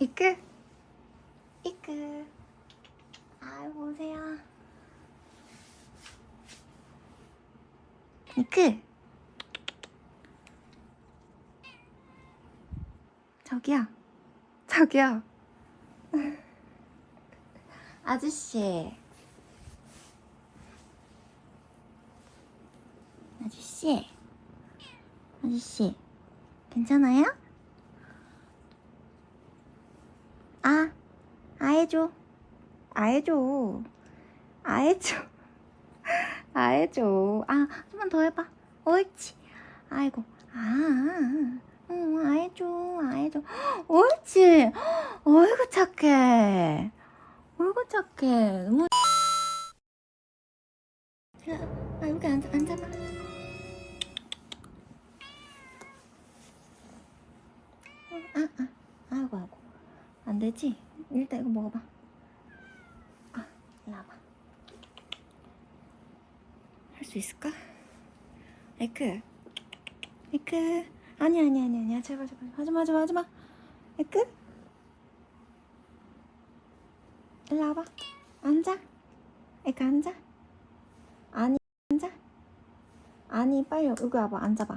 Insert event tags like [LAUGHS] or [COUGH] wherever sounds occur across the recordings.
이끄. 이끄. 아 보세요. 이끄. 저기요. 저기요. [LAUGHS] 아저씨. 아저씨. 아저씨. 괜찮아요? 아, 아 해줘. 아 해줘. 아 해줘. [LAUGHS] 아. 아, 좀만 더 해봐. 옳지. 아이고. 아, 응, 아 해줘. 아 해줘. [GASPS] 옳지. [GASPS] 어이구 착해. 어이구 착해. 너무. 자, 아, 여기 앉아, 앉아봐. 어, 아, 아, 아이고, 아이고. 안 되지? 일단 이거 먹어봐. 아, 일로 와봐. 할 수 있을까? 에크. 에크. 아니, 아니, 아니, 아니야. 제발, 제발. 하지마, 하지마, 하지마. 에크. 일로 와봐. 앉아. 에크, 앉아. 아니, 앉아. 아니, 빨리 여기 와봐. 앉아봐.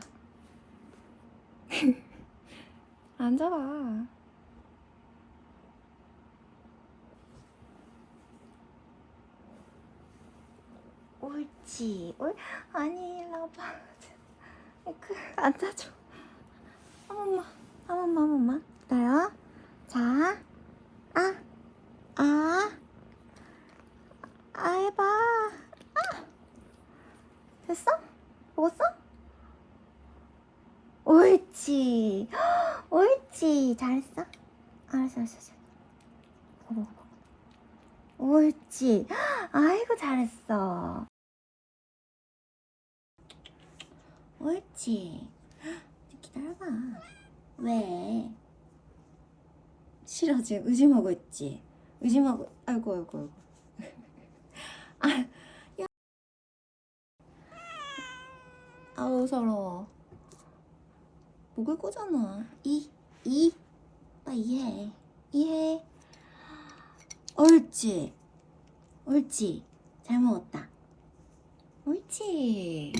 [LAUGHS] 앉아봐. 옳지. 옳 아니 일로 와봐. 그 앉아줘. 한 번만, 한 번만, 한 번만. 기다려. 자, 아, 아, 아 해봐. 아, 됐어? 먹었어? 옳지. 옳지. 잘했어. 알았어, 알았어, 알았어. 먹어, 먹어. 옳지. 아이고 잘했어. 옳지. 기다려봐. 왜? 싫어 지금 의심하고 있지. 의심하고 아이고 아이고 아이고. [LAUGHS] 아, 야. 아우 서러워. 목을 꼬잖아. 이, 이. 나 이해해. 이해해. 옳지. 옳지. 잘 먹었다. 옳지.